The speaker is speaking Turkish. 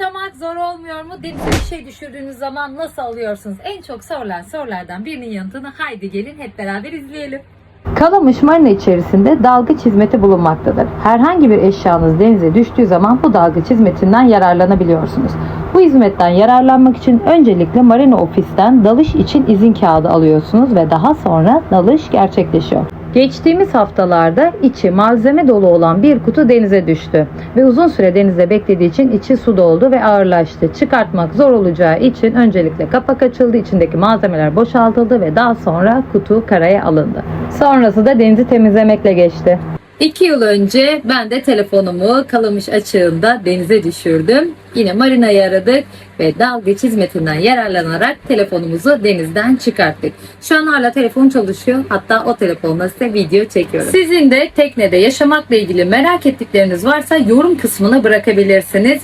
yaşamak zor olmuyor mu? Denize bir şey düşürdüğünüz zaman nasıl alıyorsunuz? En çok sorulan sorulardan birinin yanıtını haydi gelin hep beraber izleyelim. Kalamış marina içerisinde dalgıç hizmeti bulunmaktadır. Herhangi bir eşyanız denize düştüğü zaman bu dalgıç hizmetinden yararlanabiliyorsunuz. Bu hizmetten yararlanmak için öncelikle marina ofisten dalış için izin kağıdı alıyorsunuz ve daha sonra dalış gerçekleşiyor. Geçtiğimiz haftalarda içi malzeme dolu olan bir kutu denize düştü ve uzun süre denizde beklediği için içi su doldu ve ağırlaştı. Çıkartmak zor olacağı için öncelikle kapak açıldı, içindeki malzemeler boşaltıldı ve daha sonra kutu karaya alındı. Sonrası da denizi temizlemekle geçti. İki yıl önce ben de telefonumu kalamış açığında denize düşürdüm. Yine marinayı aradık ve dalgıç hizmetinden yararlanarak telefonumuzu denizden çıkarttık. Şu an hala telefon çalışıyor. Hatta o telefonla size video çekiyorum. Sizin de teknede yaşamakla ilgili merak ettikleriniz varsa yorum kısmına bırakabilirsiniz.